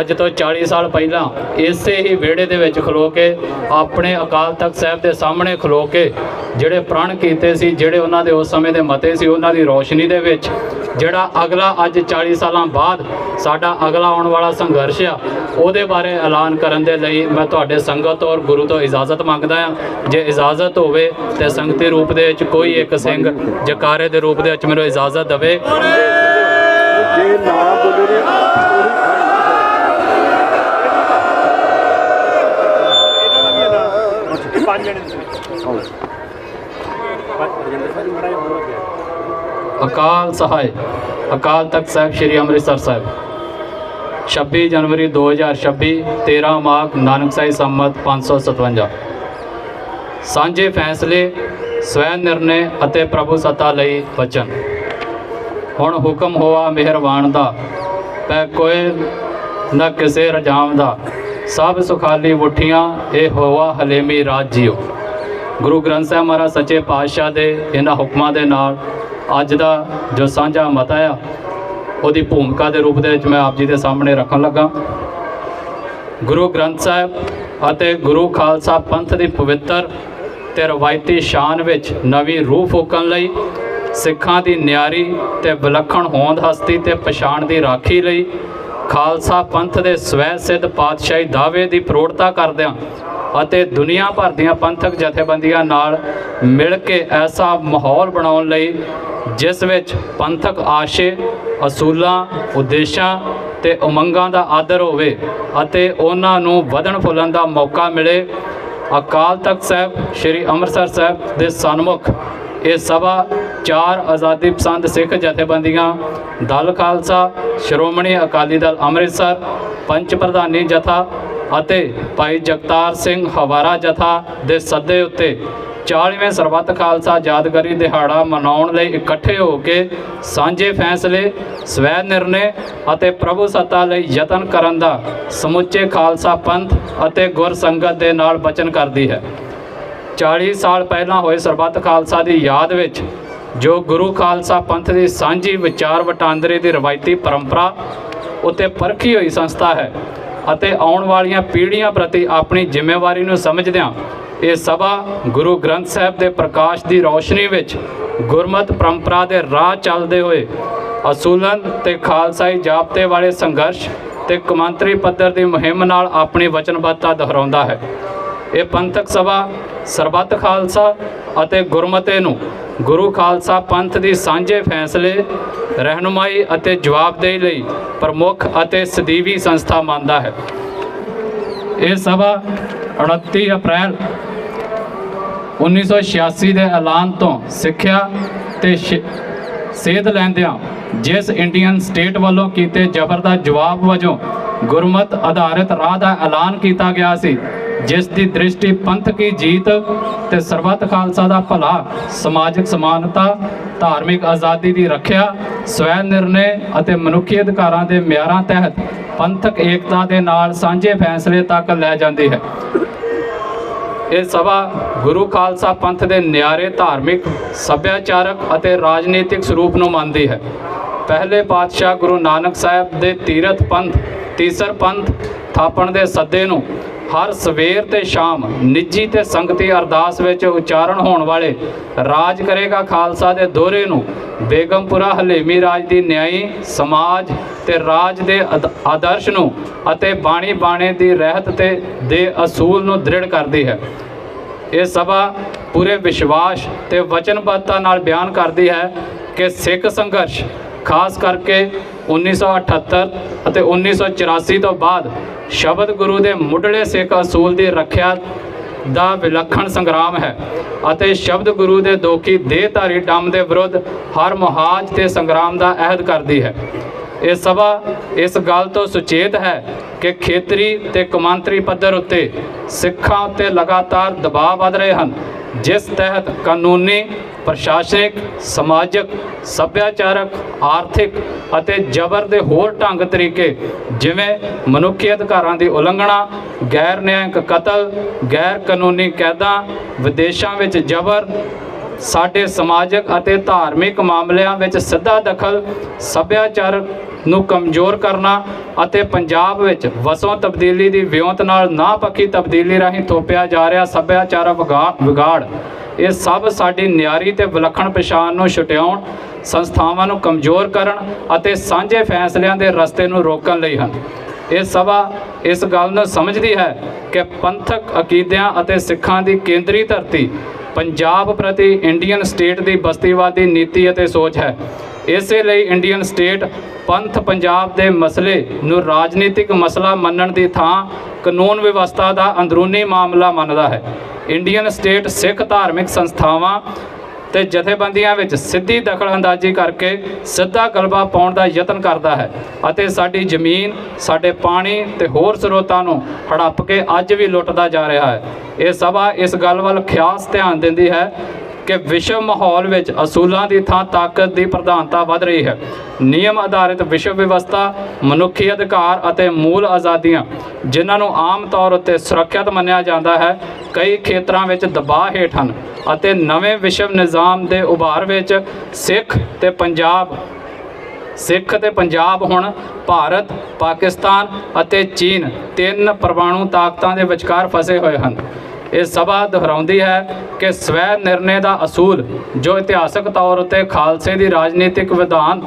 ਅੱਜ ਤੋਂ 40 ਸਾਲ ਪਹਿਲਾਂ ਇਸੇ ਹੀ ਵਿਹੜੇ ਦੇ ਵਿੱਚ ਖਲੋ ਕੇ ਆਪਣੇ ਅਕਾਲ ਤਖਤ ਸਾਹਿਬ ਦੇ ਸਾਹਮਣੇ ਖਲੋ ਕੇ ਜਿਹੜੇ ਪ੍ਰਣ ਕੀਤੇ ਸੀ, ਜਿਹੜੇ ਉਹਨਾਂ ਦੇ ਉਸ ਸਮੇਂ ਦੇ ਮਤੇ ਸੀ, ਉਹਨਾਂ ਦੀ ਰੋਸ਼ਨੀ ਦੇ ਵਿੱਚ, ਜਿਹੜਾ ਅਗਲਾ ਅੱਜ 40 ਸਾਲਾਂ ਬਾਅਦ ਸਾਡਾ ਅਗਲਾ ਆਉਣ ਵਾਲਾ ਸੰਘਰਸ਼ ਆ, ਉਹਦੇ ਬਾਰੇ ਐਲਾਨ ਕਰਨ ਦੇ ਲਈ ਮੈਂ ਤੁਹਾਡੇ ਸੰਗਤ ਔਰ ਗੁਰੂ ਤੋਂ ਇਜਾਜ਼ਤ ਮੰਗਦਾ ਹਾਂ ਜੇ ਇਜਾਜ਼ਤ ਹੋਵੇ ਤੇ ਸੰਗਤੀ ਰੂਪ ਦੇ ਵਿੱਚ ਕੋਈ ਇੱਕ ਸਿੰਘ ਜਕਾਰੇ ਦੇ ਰੂਪ ਦੇ ਵਿੱਚ ਮੈਨੂੰ ਇਜਾਜ਼ਤ ਦੇਵੇ। ਜੇ ਨਾ ਬੋਲੇ ਪੰਜ ਜਣੇ ਅਕਾਲ ਸਹਾਇ ਅਕਾਲ ਤਖਤ ਸਾਹਿਬ ਸ੍ਰੀ ਅੰਮ੍ਰਿਤਸਰ ਸਾਹਿਬ। 26 ਜਨਵਰੀ 2026 13 ਮਾਘ ਨਾਨਕਸਾਈ ਸੰਮਤ 557 ਸਾਂਝੇ ਫੈਸਲੇ ਸਵੈ ਨਿਰਣੇ ਅਤੇ ਪ੍ਰਭੂ ਸੱਤਾ ਲਈ ਵਚਨ। ਹੁਣ ਹੁਕਮ ਹੋਆ ਮਿਹਰਬਾਨ ਦਾ ਪੈ ਕੋਈ ਨਾ ਕਿਸੇ ਰਜਾਮ ਦਾ। ਸਭ ਸੁਖਾਲੀ ਉਠੀਆਂ, ਇਹ ਹੋਵਾ ਹਲੇਮੀ ਰਾਜ ਜੀਓ। ਗੁਰੂ ਗ੍ਰੰਥ ਸਾਹਿਬ ਮਹਾਰਾਜ ਸੱਚੇ ਪਾਤਸ਼ਾਹ ਦੇ ਇਹਨਾਂ ਹੁਕਮਾਂ ਦੇ ਨਾਲ ਅੱਜ ਦਾ ਜੋ ਸਾਂਝਾ ਮਤਾ ਆ, ਉਹਦੀ ਭੂਮਿਕਾ ਦੇ ਰੂਪ ਦੇ ਵਿੱਚ ਮੈਂ ਆਪ ਜੀ ਦੇ ਸਾਹਮਣੇ ਰੱਖਣ ਲੱਗਾ। ਗੁਰੂ ਗ੍ਰੰਥ ਸਾਹਿਬ ਅਤੇ ਗੁਰੂ ਖਾਲਸਾ ਪੰਥ ਦੀ ਪਵਿੱਤਰ ਤੇ ਰਵਾਇਤੀ ਸ਼ਾਨ ਵਿੱਚ ਨਵੀਂ ਰੂਹ ਫੂਕਣ ਲਈ, ਸਿੱਖਾਂ ਦੀ ਨਿਆਰੀ ਤੇ ਵਿਲੱਖਣ ਹੋਂਦ ਹਸਤੀ ਤੇ ਪਛਾਣ ਦੀ ਰਾਖੀ ਲਈ ਖਾਲਸਾ ਪੰਥ ਦੇ ਸਵੈ ਸਿੱਧ ਪਾਤਸ਼ਾਹੀ ਦਾਅਵੇ ਦੀ ਪ੍ਰੋੜਤਾ ਕਰਦਿਆਂ ਅਤੇ ਦੁਨੀਆ ਭਰ ਦੀਆਂ ਪੰਥਕ ਜਥੇਬੰਦੀਆਂ ਨਾਲ ਮਿਲ ਕੇ ਐਸਾ ਮਾਹੌਲ ਬਣਾਉਣ ਲਈ, ਜਿਸ ਵਿੱਚ ਪੰਥਕ ਆਸ਼ੇ, ਅਸੂਲਾਂ, ਉਦੇਸ਼ਾਂ ਤੇ ਉਮੰਗਾਂ ਦਾ ਆਦਰ ਹੋਵੇ ਅਤੇ ਉਹਨਾਂ ਨੂੰ ਵਧਣ ਫੁੱਲਣ ਦਾ ਮੌਕਾ ਮਿਲੇ, ਅਕਾਲ ਤਖਤ ਸਾਹਿਬ, ਸ੍ਰੀ ਅੰਮ੍ਰਿਤਸਰ ਸਾਹਿਬ ਦੇ ਸਨਮੁਖ, ਇਹ ਸਭਾ ਚਾਰ ਆਜ਼ਾਦੀ ਪਸੰਦ ਸਿੱਖ ਜਥੇਬੰਦੀਆਂ, ਦਲ ਖਾਲਸਾ, ਸ਼੍ਰੋਮਣੀ ਅਕਾਲੀ ਦਲ ਅੰਮ੍ਰਿਤਸਰ, ਪੰਚ ਪ੍ਰਧਾਨੀ ਜਥਾ ਅਤੇ ਭਾਈ ਜਗਤਾਰ ਸਿੰਘ ਹਵਾਰਾ ਜਥਾ ਦੇ ਸੱਦੇ ਉੱਤੇ 40ਵੇਂ ਸਰਬੱਤ ਖਾਲਸਾ ਯਾਦਗਾਰੀ ਦਿਹਾੜਾ ਮਨਾਉਣ ਲਈ ਇਕੱਠੇ ਹੋ ਕੇ ਸਾਂਝੇ ਫੈਸਲੇ, ਸਵੈ ਨਿਰਣੇ ਅਤੇ ਪ੍ਰਭੂ ਸੱਤਾ ਲਈ ਯਤਨ ਕਰਨ ਦਾ ਸਮੁੱਚੇ ਖਾਲਸਾ ਪੰਥ ਅਤੇ ਗੁਰ ਸੰਗਤ ਦੇ ਨਾਲ ਬਚਨ ਕਰਦੀ ਹੈ। 40 ਸਾਲ ਪਹਿਲਾਂ ਹੋਏ ਸਰਬੱਤ ਖਾਲਸਾ ਦੀ ਯਾਦ ਵਿੱਚ ਜੋ ਗੁਰੂ ਖਾਲਸਾ ਪੰਥ ਦੀ ਸਾਂਝੀ ਵਿਚਾਰ ਵਟਾਂਦਰੇ ਦੀ ਰਵਾਇਤੀ ਪਰੰਪਰਾ ਉਤੇ ਪਰਖੀ ਹੋਈ ਸੰਸਥਾ ਹੈ ਅਤੇ ਆਉਣ ਵਾਲੀਆਂ ਪੀੜ੍ਹੀਆਂ ਪ੍ਰਤੀ ਆਪਣੀ ਜ਼ਿੰਮੇਵਾਰੀ ਨੂੰ ਸਮਝਦਿਆਂ ਇਹ ਸਭਾ ਗੁਰੂ ਗ੍ਰੰਥ ਸਾਹਿਬ ਦੇ ਪ੍ਰਕਾਸ਼ ਦੀ ਰੌਸ਼ਨੀ ਵਿੱਚ ਗੁਰਮਤ ਪਰੰਪਰਾ ਦੇ ਰਾਹ ਚੱਲਦੇ ਹੋਏ ਅਸੂਲਨ ਤੇ ਖਾਲਸਾਈ ਜਾਬਤੇ ਵਾਲੇ ਸੰਘਰਸ਼ ਤੇ ਕੌਮਾਂਤਰੀ ਪੱਧਰ ਦੀ ਮੁਹਿੰਮ ਨਾਲ ਆਪਣੀ ਵਚਨਬੱਧਤਾ ਦੁਹਰਾਉਂਦਾ ਹੈ। ਇਹ ਪੰਥਕ ਸਭਾ ਸਰਬੱਤ ਖਾਲਸਾ ਅਤੇ ਗੁਰਮਤੇ ਨੂੰ ਗੁਰੂ ਖਾਲਸਾ ਪੰਥ ਦੀ ਸਾਂਝੇ ਫੈਸਲੇ, ਰਹਿਨੁਮਾਈ ਅਤੇ ਜਵਾਬਦੇਹੀ ਲਈ ਪ੍ਰਮੁੱਖ ਅਤੇ ਸਦੀਵੀ ਸੰਸਥਾ ਮੰਨਦਾ ਹੈ। ਇਹ ਸਭਾ 29 ਅਪ੍ਰੈਲ 1986 ਦੇ ਐਲਾਨ ਤੋਂ ਸਿੱਖਿਆ ਤੇ ਸੇਧ ਲੈਂਦਿਆਂ ਜਿਸ ਇੰਡੀਅਨ ਸਟੇਟ ਵੱਲੋਂ ਕੀਤੇ ਜ਼ਬਰ ਦਾ ਜਵਾਬ ਵਜੋਂ ਗੁਰਮਤ ਆਧਾਰਿਤ ਰਾਹ ਦਾ ਐਲਾਨ ਕੀਤਾ ਗਿਆ ਸੀ ਜਿਸ ਦੀ ਦ੍ਰਿਸ਼ਟੀ ਪੰਥ ਕੀ ਜੀਤ ਤੇ ਸਰਬੱਤ ਖਾਲਸਾ ਦਾ ਭਲਾ, ਸਮਾਜਿਕ ਸਮਾਨਤਾ, ਧਾਰਮਿਕ ਆਜ਼ਾਦੀ ਦੀ ਰੱਖਿਆ, ਸਵੈ ਨਿਰਣੇ ਅਤੇ ਮਨੁੱਖੀ ਅਧਿਕਾਰਾਂ ਦੇ ਮਿਆਰਾਂ ਤਹਿਤ ਪੰਥਕ ਏਕਤਾ ਦੇ ਨਾਲ ਸਾਂਝੇ ਫੈਸਲੇ ਤੱਕ ਲੈ ਜਾਂਦੀ ਹੈ। ਇਹ ਸਭਾ ਗੁਰੂ ਖਾਲਸਾ ਪੰਥ ਦੇ ਨਿਆਰੇ ਧਾਰਮਿਕ, ਸੱਭਿਆਚਾਰਕ ਅਤੇ ਰਾਜਨੀਤਿਕ ਸਰੂਪ ਨੂੰ ਮੰਨਦੀ ਹੈ। ਪਹਿਲੇ ਪਾਤਸ਼ਾਹ ਗੁਰੂ ਨਾਨਕ ਸਾਹਿਬ ਦੇ ਤੀਰਥ ਪੰਥ, ਤੀਸਰ ਪੰਥ ਥਾਪਣ ਦੇ ਸੱਦੇ ਨੂੰ ਹਰ ਸਵੇਰ ਤੇ ਸ਼ਾਮ ਨਿੱਜੀ ਤੇ ਸੰਗਤੀ ਅਰਦਾਸ ਵਿੱਚ ਉਚਾਰਨ ਹੋਣ ਵਾਲੇ ਰਾਜ ਕਰੇਗਾ ਖਾਲਸਾ ਦੇ ਦੋਹਰੇ ਨੂੰ। ਬੇਗਮਪੁਰਾ ਹਲੇਮੀ ਰਾਜ ਦੀ ਨਿਆਈ, ਸਮਾਜ ਤੇ ਰਾਜ ਦੇ ਆਦ- ਆਦਰਸ਼ ਨੂੰ ਅਤੇ ਬਾਣੀ ਬਾਣੇ ਦੀ ਰਹਿਤ ਤੇ ਦੇ ਅਸੂਲ ਨੂੰ ਦ੍ਰਿੜ ਕਰਦੀ ਹੈ। ਇਹ ਸਭਾ ਪੂਰੇ ਵਿਸ਼ਵਾਸ ਤੇ ਵਚਨਬੱਧਤਾ ਨਾਲ ਬਿਆਨ ਕਰਦੀ ਹੈ ਕਿ ਸਿੱਖ ਸੰਘਰਸ਼ ਖਾਸ ਕਰਕੇ 1978 ਅਤੇ 1984 ਤੋਂ ਬਾਅਦ ਸ਼ਬਦ ਗੁਰੂ ਦੇ ਮੁੱਢਲੇ ਸਿੱਖ ਅਸੂਲ ਦੀ ਰੱਖਿਆ ਦਾ ਵਿਲੱਖਣ ਸੰਗਰਾਮ ਹੈ ਅਤੇ ਸ਼ਬਦ ਗੁਰੂ ਦੇ ਦੋਖੀ ਦੇਹਧਾਰੀ ਡੰਮ ਦੇ ਵਿਰੁੱਧ ਹਰ ਮੁਹਾਜ ਤੇ ਸੰਗਰਾਮ ਦਾ ਅਹਿਦ ਕਰਦੀ ਹੈ। ਇਹ ਸਭਾ ਇਸ ਗੱਲ ਤੋਂ ਸੁਚੇਤ ਹੈ ਕਿ ਖੇਤਰੀ ਤੇ ਕੌਮਾਂਤਰੀ ਪੱਧਰ ਉੱਤੇ ਸਿੱਖਾਂ ਉੱਤੇ ਲਗਾਤਾਰ ਦਬਾਅ ਵਧ ਰਹੇ ਹਨ, ਜਿਸ ਤਹਿਤ ਕਾਨੂੰਨੀ ਪ੍ਰਸ਼ਾਸਨਿਕ ਸਮਾਜਿਕ, ਸੱਭਿਆਚਾਰਕ, ਆਰਥਿਕ ਅਤੇ ਜ਼ਬਰ ਦੇ ਹੋਰ ਢੰਗ ਤਰੀਕੇ, ਜਿਵੇਂ ਮਨੁੱਖੀ ਅਧਿਕਾਰਾਂ ਦੀ ਉਲੰਘਣਾ, ਗੈਰ ਨਿਆਂਕ ਕਤਲ, ਗੈਰ ਕਾਨੂੰਨੀ ਕੈਦਾਂ, ਵਿਦੇਸ਼ਾਂ ਵਿੱਚ ਜ਼ਬਰ ਸਾਡੇ ਸਮਾਜਿਕ ਅਤੇ ਧਾਰਮਿਕ ਮਾਮਲਿਆਂ ਵਿੱਚ ਸਿੱਧਾ ਦਖਲ, ਸੱਭਿਆਚਾਰ ਨੂੰ ਕਮਜ਼ੋਰ ਕਰਨਾ ਅਤੇ ਪੰਜਾਬ ਵਿੱਚ ਵਸੋਂ ਤਬਦੀਲੀ ਦੀ ਵਿਉਂਤ ਨਾਲ ਨਾ ਪੱਕੀ ਤਬਦੀਲੀ ਰਾਹੀਂ ਥੋਪਿਆ ਜਾ ਰਿਹਾ ਸੱਭਿਆਚਾਰਕ ਵਿਗਾ- ਵਿਗਾੜ, ਇਹ ਸਭ ਸਾਡੀ ਨਿਆਰੀ ਤੇ ਵਿਲੱਖਣ ਪਛਾਣ ਨੂੰ ਛੁਟਿਆਉਣ, ਸੰਸਥਾਵਾਂ ਨੂੰ ਕਮਜ਼ੋਰ ਕਰਨ ਅਤੇ ਸਾਂਝੇ ਫੈਸਲਿਆਂ ਦੇ ਰਸਤੇ ਨੂੰ ਰੋਕਣ ਲਈ ਹਨ। ਇਹ ਸਭਾ ਇਸ ਗੱਲ ਨੂੰ ਸਮਝਦੀ ਹੈ ਕਿ ਪੰਥਕ ਅਕੀਦਿਆਂ ਅਤੇ ਸਿੱਖਾਂ ਦੀ ਕੇਂਦਰੀ ਧਰਤੀ ਪੰਜਾਬ ਪ੍ਰਤੀ ਇੰਡੀਅਨ ਸਟੇਟ ਦੀ ਬਸਤੀਵਾਦੀ ਨੀਤੀ ਅਤੇ ਸੋਚ ਹੈ। ਇਸੇ ਲਈ ਇੰਡੀਅਨ ਸਟੇਟ ਪੰਥ ਪੰਜਾਬ ਦੇ ਮਸਲੇ ਨੂੰ ਰਾਜਨੀਤਿਕ ਮਸਲਾ ਮੰਨਣ ਦੀ ਥਾਂ ਕਾਨੂੰਨ ਵਿਵਸਥਾ ਦਾ ਅੰਦਰੂਨੀ ਮਾਮਲਾ ਮੰਨਦਾ ਹੈ। ਇੰਡੀਅਨ ਸਟੇਟ ਸਿੱਖ ਧਾਰਮਿਕ ਸੰਸਥਾਵਾਂ ਤੇ ਜਥੇਬੰਦੀਆਂ ਵਿੱਚ ਸਿੱਧੀ ਦਖਲਅੰਦਾਜ਼ੀ ਕਰਕੇ ਸਿੱਧਾ ਗਲਬਾ ਪਾਉਣ ਦਾ ਯਤਨ ਕਰਦਾ ਹੈ ਅਤੇ ਸਾਡੀ ਜ਼ਮੀਨ, ਸਾਡੇ ਪਾਣੀ ਤੇ ਹੋਰ ਸਰੋਤਾਂ ਨੂੰ ਹੜੱਪ ਕੇ ਅੱਜ ਵੀ ਲੁੱਟਦਾ ਜਾ ਰਿਹਾ ਹੈ। ਇਹ ਸਭਾ ਇਸ ਗੱਲ ਵੱਲ ਖਾਸ ਧਿਆਨ ਦਿੰਦੀ ਹੈ ਕਿ ਵਿਸ਼ਵ ਮਾਹੌਲ ਵਿੱਚ ਅਸੂਲਾਂ ਦੀ ਥਾਂ ਤਾਕਤ ਦੀ ਪ੍ਰਧਾਨਤਾ ਵੱਧ ਰਹੀ ਹੈ। ਨਿਯਮ ਆਧਾਰਿਤ ਵਿਸ਼ਵ ਵਿਵਸਥਾ, ਮਨੁੱਖੀ ਅਧਿਕਾਰ ਅਤੇ ਮੂਲ ਆਜ਼ਾਦੀਆਂ, ਜਿਨ੍ਹਾਂ ਨੂੰ ਆਮ ਤੌਰ ਉੱਤੇ ਸੁਰੱਖਿਅਤ ਮੰਨਿਆ ਜਾਂਦਾ ਹੈ, ਕਈ ਖੇਤਰਾਂ ਵਿੱਚ ਦਬਾਅ ਹੇਠ ਹਨ ਅਤੇ ਨਵੇਂ ਵਿਸ਼ਵ ਨਿਜ਼ਾਮ ਦੇ ਉਭਾਰ ਵਿੱਚ ਸਿੱਖ ਤੇ ਪੰਜਾਬ ਸਿੱਖ ਤੇ ਪੰਜਾਬ ਹੁਣ ਭਾਰਤ, ਪਾਕਿਸਤਾਨ ਅਤੇ ਚੀਨ ਤਿੰਨ ਪਰਮਾਣੂ ਤਾਕਤਾਂ ਦੇ ਵਿਚਕਾਰ ਫਸੇ ਹੋਏ ਹਨ। ਇਹ ਸਭਾ ਦੁਹਰਾਉਂਦੀ ਹੈ ਕਿ ਸਵੈ ਨਿਰਣੇ ਦਾ ਅਸੂਲ, ਜੋ ਇਤਿਹਾਸਕ ਤੌਰ ਉਤੇ ਖਾਲਸੇ ਦੀ ਰਾਜਨੀਤਿਕ ਵਿਧਾਨ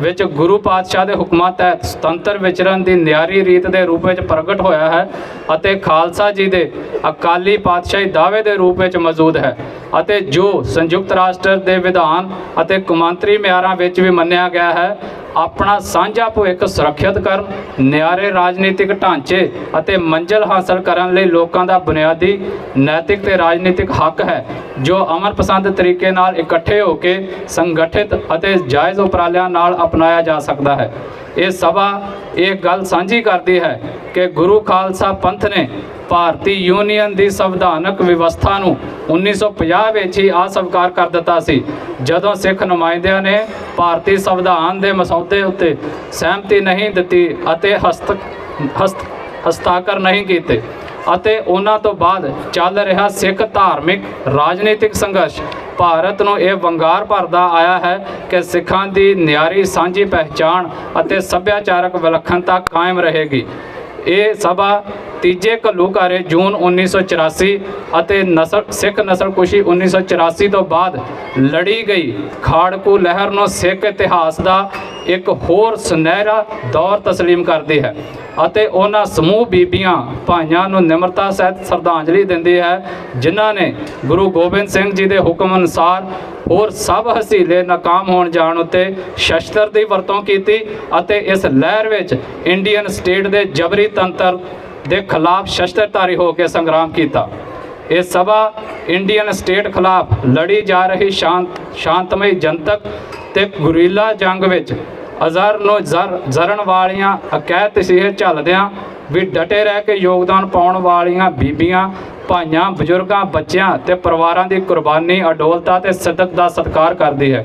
ਵਿੱਚ ਗੁਰੂ ਪਾਤਸ਼ਾਹ ਦੇ ਹੁਕਮਾਂ ਤਹਿਤ ਸੁਤੰਤਰ ਵਿਚਰਨ ਦੀ ਨਿਆਰੀ ਰੀਤ ਦੇ ਰੂਪ ਵਿੱਚ ਪ੍ਰਗਟ ਹੋਇਆ ਹੈ ਅਤੇ ਖਾਲਸਾ ਜੀ ਦੇ ਅਕਾਲੀ ਪਾਤਸ਼ਾਹੀ ਦਾਅਵੇ ਦੇ ਰੂਪ ਵਿੱਚ ਮੌਜੂਦ ਹੈ। ਅਤੇ ਜੋ ਸੰਯੁਕਤ ਰਾਸ਼ਟਰ ਦੇ ਵਿਧਾਨ ਅਤੇ ਕੌਮਾਂਤਰੀ ਮਿਆਰਾਂ ਵਿੱਚ ਵੀ ਮੰਨਿਆ ਗਿਆ ਹੈ, ਆਪਣਾ ਸਾਂਝਾ ਭਵਿੱਖ ਸੁਰੱਖਿਅਤ ਕਰਨ, ਨਿਆਰੇ ਰਾਜਨੀਤਿਕ ਢਾਂਚੇ ਅਤੇ ਮੰਜ਼ਲ ਹਾਸਲ ਕਰਨ ਲਈ ਲੋਕਾਂ ਦਾ ਬੁਨਿਆਦੀ, ਨੈਤਿਕ ਤੇ ਰਾਜਨੀਤਿਕ ਹੱਕ ਹੈ, ਜੋ ਅਮਰ ਪਸੰਦ ਤਰੀਕੇ ਨਾਲ ਇਕੱਠੇ ਹੋ ਕੇ ਸੰਗਠਿਤ ਅਤੇ ਜਾਇਜ਼ ਉਪਰਾਲਿਆਂ ਨਾਲ ਅਪਣਾਇਆ ਜਾ ਸਕਦਾ ਹੈ। ਇਹ ਸਭਾ ਇਹ ਗੱਲ ਸਾਂਝੀ ਕਰਦੀ ਹੈ ਕਿ ਗੁਰੂ ਖਾਲਸਾ ਪੰਥ ਨੇ ਭਾਰਤੀ ਯੂਨੀਅਨ ਦੀ ਸੰਵਿਧਾਨਕ ਵਿਵਸਥਾ ਨੂੰ 1950 ਵਿੱਚ ਹੀ ਅਸਵੀਕਾਰ ਕਰ ਦਿੱਤਾ ਸੀ। ਜਦੋਂ ਸਿੱਖ ਨੁਮਾਇੰਦਿਆਂ ਨੇ ਭਾਰਤੀ ਸੰਵਿਧਾਨ ਦੇ ਮਸੌਦੇ ਉੱਤੇ ਸਹਿਮਤੀ ਨਹੀਂ ਦਿੱਤੀ ਅਤੇ ਹਸਤ ਹਸਤ, ਹਸਤਾਖਰ ਨਹੀਂ ਕੀਤੇ ਅਤੇ ਉਹਨਾਂ ਤੋਂ ਬਾਅਦ ਚੱਲ ਰਿਹਾ ਸਿੱਖ ਧਾਰਮਿਕ ਰਾਜਨੀਤਿਕ ਸੰਘਰਸ਼, ਭਾਰਤ ਨੂੰ ਇਹ ਵੰਗਾਰ ਭਰਦਾ ਆਇਆ ਹੈ ਕਿ ਸਿੱਖਾਂ ਦੀ ਨਿਆਰੀ ਸਾਂਝੀ ਪਹਿਚਾਣ ਅਤੇ ਸੱਭਿਆਚਾਰਕ ਵਿਲੱਖਣਤਾ ਕਾਇਮ ਰਹੇਗੀ। ਇਹ ਸਭਾ ਤੀਜੇ ਘੱਲੂਘਾਰੇ ਜੂਨ 1984 ਅਤੇ ਨਸਲ, ਸਿੱਖ ਨਸਲਕੁਸ਼ੀ 1984 ਤੋਂ ਬਾਅਦ ਲੜੀ ਗਈ। ਖਾੜਕੂ ਲਹਿਰ ਨੂੰ ਸਿੱਖ ਇਤਿਹਾਸ ਦਾ ਇੱਕ ਹੋਰ ਸੁਨਹਿਰਾ ਦੌਰ ਤਸਲੀਮ ਕਰਦੀ ਹੈ। ਅਤੇ ਉਹਨਾਂ ਸਮੂਹ ਬੀਬੀਆਂ ਭਾਈਆਂ ਨੂੰ ਨਿਮਰਤਾ ਸਹਿਤ ਸ਼ਰਧਾਂਜਲੀ ਦਿੰਦੀ ਹੈ, ਜਿਨ੍ਹਾਂ ਨੇ ਗੁਰੂ ਗੋਬਿੰਦ ਸਿੰਘ ਜੀ ਦੇ ਹੁਕਮ ਅਨੁਸਾਰ ਹੋਰ ਸਭ ਹਸੀਲੇ ਨਾਕਾਮ ਹੋਣ ਜਾਣ ਉੱਤੇ ਸ਼ਸਤਰ ਦੀ ਵਰਤੋਂ ਕੀਤੀ ਅਤੇ ਇਸ ਲਹਿਰ ਵਿੱਚ ਇੰਡੀਅਨ ਸਟੇਟ ਦੇ ਜਬਰੀ ਤੰਤਰ ਦੇ ਖਿਲਾਫ ਸ਼ਸਤਰਧਾਰੀ ਹੋ ਕੇ ਸੰਗਰਾਮ ਕੀਤਾ। ਇਹ ਸਭਾ ਇੰਡੀਅਨ ਸਟੇਟ ਖਿਲਾਫ ਲੜੀ ਜਾ ਰਹੀ ਸ਼ਾਂਤ, ਸ਼ਾਂਤਮਈ ਜਨਤਕ ਤੇ ਗੁਰੀਲਾ ਜੰਗ ਵਿੱਚ ਅਜ਼ਰ ਨੂੰ ਜ਼ਰ, ਜ਼ਰਨ ਵਾਲੀਆਂ ਅਕੈਤ ਤਸੀਹੇ ਝੱਲਦਿਆਂ ਵੀ ਡਟੇ ਰਹਿ ਕੇ ਯੋਗਦਾਨ ਪਾਉਣ ਵਾਲੀਆਂ ਬੀਬੀਆਂ, ਭਾਈਆਂ, ਬਜ਼ੁਰਗਾਂ, ਬੱਚਿਆਂ ਤੇ ਪਰਿਵਾਰਾਂ ਦੀ ਕੁਰਬਾਨੀ, ਅਡੋਲਤਾ ਤੇ ਸਿੱਦਕ ਦਾ ਸਤਿਕਾਰ ਕਰਦੀ ਹੈ।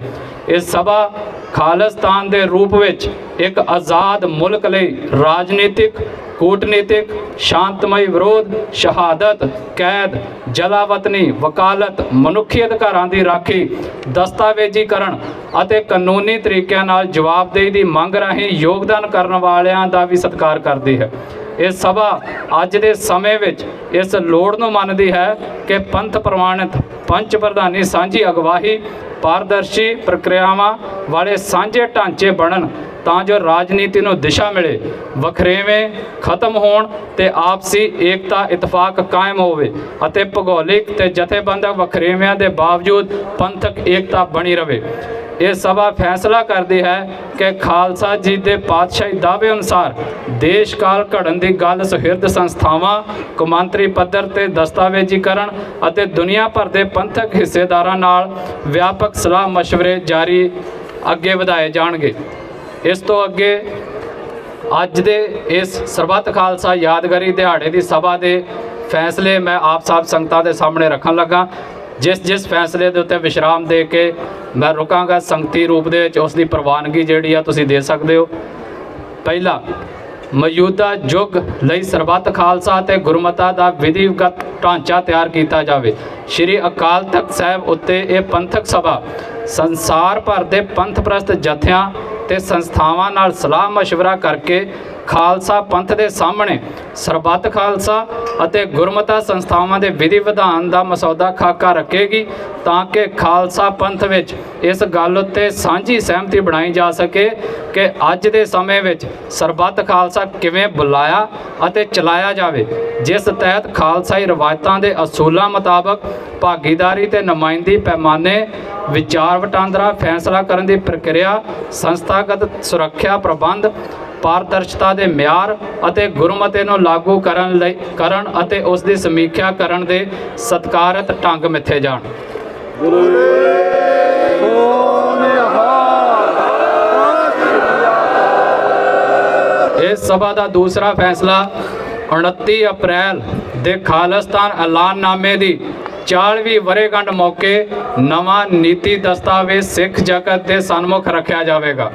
ਇਹ ਸਭਾ ਖਾਲਿਸਤਾਨ ਦੇ ਰੂਪ ਵਿੱਚ ਇੱਕ ਆਜ਼ਾਦ ਮੁਲਕ ਲਈ ਰਾਜਨੀਤਿਕ ਕੂਟਨੀਤਿਕ, ਸ਼ਾਂਤਮਈ ਵਿਰੋਧ, ਸ਼ਹਾਦਤ, ਕੈਦ, ਜਲਾਵਤਨੀ, ਵਕਾਲਤ, ਮਨੁੱਖੀ ਅਧਿਕਾਰਾਂ ਦੀ ਰਾਖੀ, ਦਸਤਾਵੇਜ਼ੀਕਰਨ ਅਤੇ ਕਾਨੂੰਨੀ ਤਰੀਕਿਆਂ ਨਾਲ ਜਵਾਬਦੇਹੀ ਦੀ ਮੰਗ ਰਾਹੀਂ ਯੋਗਦਾਨ ਕਰਨ ਵਾਲਿਆਂ ਦਾ ਵੀ ਸਤਿਕਾਰ ਕਰਦੀ ਹੈ। ਇਹ ਸਭਾ ਅੱਜ ਦੇ ਸਮੇਂ ਵਿੱਚ ਇਸ ਲੋੜ ਨੂੰ ਮੰਨਦੀ ਹੈ ਕਿ ਪੰਥ ਪ੍ਰਮਾਣਿਤ ਪੰਚ ਪ੍ਰਧਾਨੀ ਸਾਂਝੀ ਅਗਵਾਹੀ ਪਾਰਦਰਸ਼ੀ ਪ੍ਰਕਿਰਿਆਵਾਂ ਵਾਲੇ ਸਾਂਝੇ ਢਾਂਚੇ ਬਣਨ ਤਾਂ ਜੋ ਰਾਜਨੀਤੀ ਨੂੰ ਦਿਸ਼ਾ ਮਿਲੇ। ਵਖਰੇਵੇਂ ਖਤਮ ਹੋਣ ਤੇ ਆਪਸੀ ਏਕਤਾ ਇਤਫਾਕ ਕਾਇਮ ਹੋਵੇ ਅਤੇ ਭੂਗੋਲਿਕ ਤੇ ਜਥੇਬੰਦਕ ਵਖਰੇਵਿਆਂ ਦੇ ਬਾਵਜੂਦ ਪੰਥਕ ਏਕਤਾ ਬਣੀ ਰਹੇ ਇਹ ਸਭਾ ਫੈਸਲਾ ਕਰਦੀ ਹੈ ਕਿ ਖਾਲਸਾ ਜੀ ਦੇ ਪਾਤਸ਼ਾਹੀ ਦਾਅਵੇ ਅਨੁਸਾਰ ਦੇਸ਼ ਕਾਲ ਘੜਨ ਦੀ ਗੱਲ ਸੁਹਿਰਦ ਸੰਸਥਾਵਾਂ, ਕੌਮਾਂਤਰੀ ਪੱਧਰ ਤੇ ਦਸਤਾਵੇਜ਼ੀਕਰਨ ਅਤੇ ਦੁਨੀਆ ਭਰ ਦੇ ਪੰਥਕ ਹਿੱਸੇਦਾਰਾਂ ਨਾਲ ਵਿਆਪਕ ਸਲਾਹ مشਵਰੇ ਜਾਰੀ ਅੱਗੇ ਵਧਾਏ ਜਾਣਗੇ। ਇਸ ਤੋਂ ਅੱਗੇ ਅੱਜ ਦੇ ਇਸ ਸਰਬੱਤ ਖਾਲਸਾ ਯਾਦਗਾਰੀ ਦਿਹਾੜੇ ਦੀ ਸਭਾ ਦੇ ਫੈਸਲੇ ਮੈਂ ਆਪ ਸਾਬ ਸੰਗਤਾਂ ਦੇ ਸਾਹਮਣੇ ਰੱਖਣ ਲੱਗਾ। ਜਿਸ ਜਿਸ ਫੈਸਲੇ ਦੇ ਉੱਤੇ ਵਿਸ਼ਰਾਮ ਦੇ ਕੇ ਮੈਂ ਰੁਕਾਂਗਾ ਸੰਗਤੀ ਰੂਪ ਦੇ ਵਿੱਚ ਉਸ ਦੀ ਪ੍ਰਵਾਨਗੀ ਜਿਹੜੀ ਆ ਤੁਸੀਂ ਦੇ ਸਕਦੇ ਹੋ ਪਹਿਲਾ ਮੌਜੂਦਾ ਯੁੱਗ ਲਈ ਸਰਬੱਤ ਖਾਲਸਾ ਅਤੇ ਗੁਰਮਤਾ ਦਾ ਵਿਧੀਗਤ ਢਾਂਚਾ ਤਿਆਰ ਕੀਤਾ ਜਾਵੇ ਸ਼੍ਰੀ ਅਕਾਲ ਤਖਤ ਸਾਹਿਬ ਉੱਤੇ ਇਹ ਪੰਥਕ ਸਭਾ ਸੰਸਾਰ ਭਰ ਦੇ ਪੰਥ ਪ੍ਰਸਤ ਜਥਿਆਂ ਤੇ ਸੰਸਥਾਵਾਂ ਨਾਲ ਸਲਾਹ مشورہ ਕਰਕੇ ਖਾਲਸਾ ਪੰਥ ਦੇ ਸਾਹਮਣੇ ਸਰਬੱਤ ਖਾਲਸਾ ਅਤੇ ਗੁਰਮਤਾ ਸੰਸਥਾਵਾਂ ਦੇ ਵਿਧੀ ਵਿਧਾਨ ਦਾ ਮਸੌਦਾ ਖਾਕਾ ਰੱਖੇਗੀ ਤਾਂ ਕਿ ਖਾਲਸਾ ਪੰਥ ਵਿੱਚ ਇਸ ਗੱਲ ਉੱਤੇ ਸਾਂਝੀ ਸਹਿਮਤੀ ਬਣਾਈ ਜਾ ਸਕੇ ਕਿ ਅੱਜ ਦੇ ਸਮੇਂ ਵਿੱਚ ਸਰਬੱਤ ਖਾਲਸਾ ਕਿਵੇਂ ਬੁਲਾਇਆ ਅਤੇ ਚਲਾਇਆ ਜਾਵੇ, ਜਿਸ ਤਹਿਤ ਖਾਲਸਾਈ ਰਵਾਇਤਾਂ ਦੇ ਅਸੂਲਾਂ ਮੁਤਾਬਕ ਭਾਗੀਦਾਰੀ ਤੇ ਨੁਮਾਇੰਦੀ ਪੈਮਾਨੇ, ਵਿਚਾਰ ਵਟਾਂਦਰਾ, ਫੈਸਲਾ ਕਰਨ ਦੀ ਪ੍ਰਕਿਰਿਆ, ਸੰਸਥਾਗਤ ਸੁਰੱਖਿਆ ਪ੍ਰਬੰਧ ਪਾਰਦਰਸ਼ਤਾ ਦੇ ਮਿਆਰ ਅਤੇ ਗੁਰਮਤੇ ਨੂੰ ਲਾਗੂ ਕਰਨ ਲਈ ਕਰਨ ਅਤੇ ਉਸ ਦੀ ਸਮੀਖਿਆ ਕਰਨ ਦੇ ਸਤਕਾਰਤ ਢੰਗ ਮਿੱਥੇ ਜਾਣ। ਇਸ ਸਭਾ ਦਾ ਦੂਸਰਾ ਫੈਸਲਾ 29 ਅਪ੍ਰੈਲ ਦੇ ਖਾਲਿਸਤਾਨ ਐਲਾਨਨਾਮੇ ਦੀ 40ਵੀਂ ਵਰ੍ਹੇਗੰਢ ਮੌਕੇ ਨਵਾਂ ਨੀਤੀ ਦਸਤਾਵੇਜ਼ ਸਿੱਖ ਜਗਤ ਦੇ ਸਨਮੁਖ ਰੱਖਿਆ ਜਾਵੇਗਾ।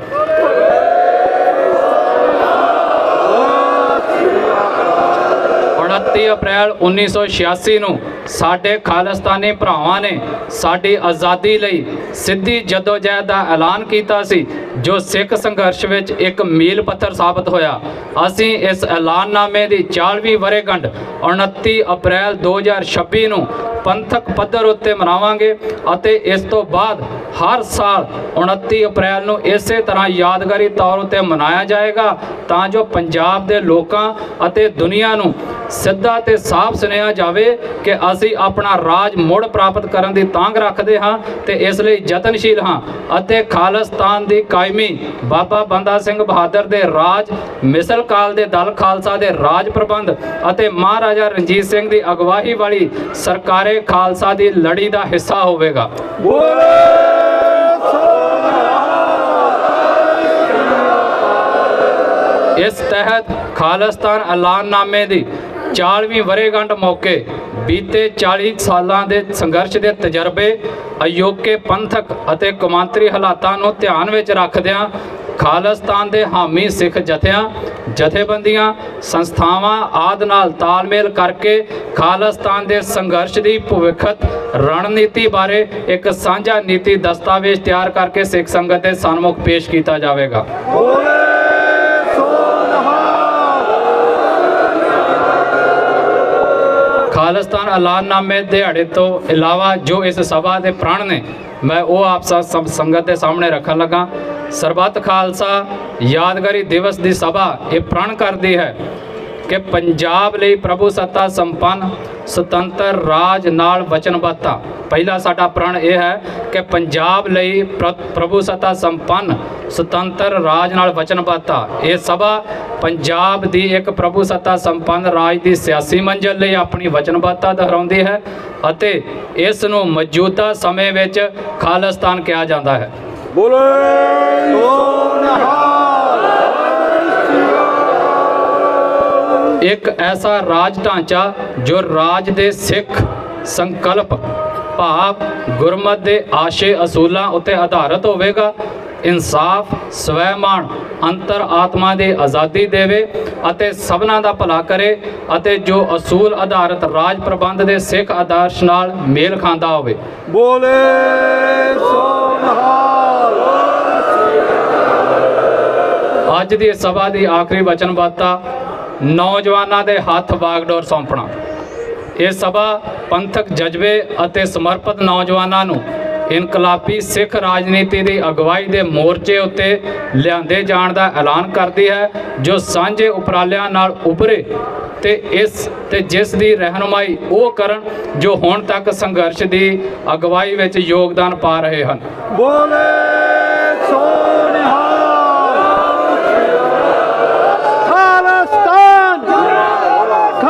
29 ਅਪ੍ਰੈਲ 1986 ਨੂੰ ਸਾਡੇ ਖਾਲਿਸਤਾਨੀ ਭਰਾਵਾਂ ਨੇ ਸਾਡੀ ਆਜ਼ਾਦੀ ਲਈ ਸਿੱਧੀ ਜਦੋਜਹਿਦ ਦਾ ਐਲਾਨ ਕੀਤਾ ਸੀ, ਜੋ ਸਿੱਖ ਸੰਘਰਸ਼ ਵਿੱਚ ਇੱਕ ਮੀਲ ਪੱਥਰ ਸਾਬਤ ਹੋਇਆ। ਅਸੀਂ ਇਸ ਐਲਾਨਨਾਮੇ ਦੀ 40ਵੀਂ ਵਰ੍ਹੇਗੰਢ 29 ਅਪ੍ਰੈਲ 2026 ਨੂੰ ਪੰਥਕ ਪੱਧਰ ਉੱਤੇ ਮਨਾਵਾਂਗੇ ਅਤੇ ਇਸ ਤੋਂ ਬਾਅਦ ਹਰ ਸਾਲ 29 ਅਪ੍ਰੈਲ ਨੂੰ ਇਸੇ ਤਰ੍ਹਾਂ ਯਾਦਗਾਰੀ ਤੌਰ ਉੱਤੇ ਮਨਾਇਆ ਜਾਏਗਾ, ਤਾਂ ਜੋ ਪੰਜਾਬ ਦੇ ਲੋਕਾਂ ਅਤੇ ਦੁਨੀਆ ਨੂੰ ਸਿੱਧਾ ਤੇ ਸਾਫ਼ ਸੁਨੇਹਾ ਜਾਵੇ ਕਿ ਅਸੀਂ ਆਪਣਾ ਰਾਜ ਮੁੜ ਪ੍ਰਾਪਤ ਕਰਨ ਦੀ ਤਾਂਗ ਰੱਖਦੇ ਹਾਂ ਤੇ ਇਸ ਲਈ ਯਤਨਸ਼ੀਲ ਹਾਂ ਅਤੇ ਖਾਲਿਸਤਾਨ ਦੀ ਕਾਇਮੀ ਬਾਬਾ ਬੰਦਾ ਸਿੰਘ ਬਹਾਦਰ ਦੇ ਰਾਜ, ਮਿਸਲ ਕਾਲ ਦੇ ਦਲ ਖਾਲਸਾ ਦੇ ਰਾਜ ਪ੍ਰਬੰਧ ਅਤੇ ਮਹਾਰਾਜਾ ਰਣਜੀਤ ਸਿੰਘ ਦੀ ਅਗਵਾਈ ਵਾਲੀ ਸਰਕਾਰੇ ਖਾਲਸਾ ਦੀ ਲੜੀ ਦਾ ਹਿੱਸਾ ਹੋਵੇਗਾ। ਇਸ ਤਹਿਤ ਖਾਲਿਸਤਾਨ ਐਲਾਨਨਾਮੇ ਦੀ 40ਵੀਂ ਵਰੇਗੰਢ ਮੌਕੇ ਬੀਤੇ 40 ਸਾਲਾਂ ਦੇ ਸੰਘਰਸ਼ ਦੇ ਤਜਰਬੇ, ਅਯੋਕੇ ਪੰਥਕ ਅਤੇ ਕੌਮਾਂਤਰੀ ਹਾਲਾਤਾਂ ਨੂੰ ਧਿਆਨ ਵਿੱਚ ਰੱਖਦਿਆਂ ਖਾਲਿਸਤਾਨ ਦੇ ਹਾਮੀ ਸਿੱਖ ਜਥਿਆਂ, ਜਥੇਬੰਦੀਆਂ, ਸੰਸਥਾਵਾਂ ਆਦਿ ਨਾਲ ਤਾਲਮੇਲ ਕਰਕੇ ਖਾਲਿਸਤਾਨ ਦੇ ਸੰਘਰਸ਼ ਦੀ ਭਵਿੱਖਤ ਰਣਨੀਤੀ ਬਾਰੇ ਇੱਕ ਸਾਂਝਾ ਨੀਤੀ ਦਸਤਾਵੇਜ਼ ਤਿਆਰ ਕਰਕੇ ਸਿੱਖ ਸੰਗਤ ਦੇ ਸਨਮੁਖ ਪੇਸ਼ ਕੀਤਾ ਜਾਵੇਗਾ। ਖਾਲਿਸਤਾਨ ਐਲਾਨਨਾਮੇ ਦਿਹਾੜੇ ਤੋਂ ਇਲਾਵਾ ਜੋ ਇਸ ਸਭਾ ਦੇ ਪ੍ਰਣ ਨੇ, ਮੈਂ ਉਹ ਆਪ ਸਭ ਸੰਗਤ ਦੇ ਸਾਹਮਣੇ ਰੱਖਣ ਲੱਗਾ। ਸਰਬੱਤ ਖਾਲਸਾ, ਯਾਦਗਾਰੀ ਦਿਵਸ ਦੀ ਸਭਾ ਇਹ ਪ੍ਰਣ ਕਰਦੀ ਹੈ ਕਿ ਪੰਜਾਬ ਲਈ ਪ੍ਰਭੂ ਸੱਤਾ ਸੰਪੰਨ, ਸੁਤੰਤਰ ਰਾਜ ਨਾਲ ਵਚਨਬੱਧਤਾ ਪਹਿਲਾ ਸਾਡਾ ਪ੍ਰਣ ਇਹ ਹੈ ਕਿ ਪੰਜਾਬ ਲਈ ਪ੍ਰਭੂ ਸੱਤਾ ਸੰਪੰਨ, ਸੁਤੰਤਰ ਰਾਜ ਨਾਲ ਵਚਨਬੱਧਤਾ ਇਹ ਸਭਾ ਪੰਜਾਬ ਦੀ ਇੱਕ ਪ੍ਰਭੂ ਸੱਤਾ ਸੰਪੰਨ ਰਾਜ ਦੀ ਸਿਆਸੀ ਮੰਜ਼ਿਲ ਲਈ ਆਪਣੀ ਵਚਨਬੱਧਤਾ ਦੁਹਰਾਉਂਦੀ ਹੈ ਅਤੇ ਇਸ ਨੂੰ ਮੌਜੂਦਾ ਸਮੇਂ ਵਿੱਚ ਖਾਲਿਸਤਾਨ ਕਿਹਾ ਜਾਂਦਾ ਹੈ। ਬੋਲੇ। ਇੱਕ ਐਸਾ ਰਾਜ ਢਾਂਚਾ ਜੋ ਰਾਜ ਦੇ ਸਿੱਖ ਸੰਕਲਪ ਭਾਵ ਗੁਰਮਤ ਦੇ ਆਸ਼ੇ ਅਸੂਲਾਂ ਉੱਤੇ ਆਧਾਰਿਤ ਹੋਵੇਗਾ ਇਨਸਾਫ ਸਵੈਮਾਨ ਅੰਤਰ ਆਤਮਾ ਦੀ ਆਜ਼ਾਦੀ ਦੇਵੇ ਅਤੇ ਸਭਨਾਂ ਦਾ ਭਲਾ ਕਰੇ ਅਤੇ ਜੋ ਅਸੂਲ ਆਧਾਰਿਤ ਰਾਜ ਪ੍ਰਬੰਧ ਦੇ ਸਿੱਖ ਆਦਰਸ਼ ਨਾਲ ਮੇਲ ਖਾਂਦਾ ਹੋਵੇ। ਬੋਲੇ ਅੱਜ ਦੀ ਸਭਾ ਦੀ ਆਖਰੀ ਵਚਨਬੱਧਤਾ ਨੌਜਵਾਨਾਂ ਦੇ ਹੱਥ ਬਾਗਡੋਰ ਸੌਂਪਣਾ। ਇਹ ਸਭਾ ਪੰਥਕ ਜਜ਼ਬੇ ਅਤੇ ਸਮਰਪਿਤ ਨੌਜਵਾਨਾਂ ਨੂੰ ਇਨਕਲਾਬੀ ਸਿੱਖ ਰਾਜਨੀਤੀ ਦੀ ਅਗਵਾਈ ਦੇ ਮੋਰਚੇ ਉੱਤੇ ਲਿਆਂਦੇ ਜਾਣ ਦਾ ਐਲਾਨ ਕਰਦੀ ਹੈ, ਜੋ ਸਾਂਝੇ ਉਪਰਾਲਿਆਂ ਨਾਲ ਉਭਰੇ ਤੇ ਇਸ ਤੇ ਜਿਸ ਦੀ ਰਹਿਨੁਮਾਈ ਉਹ ਕਰਨ ਜੋ ਹੁਣ ਤੱਕ ਸੰਘਰਸ਼ ਦੀ ਅਗਵਾਈ ਵਿੱਚ ਯੋਗਦਾਨ ਪਾ ਰਹੇ ਹਨ। ਬੋਲੇ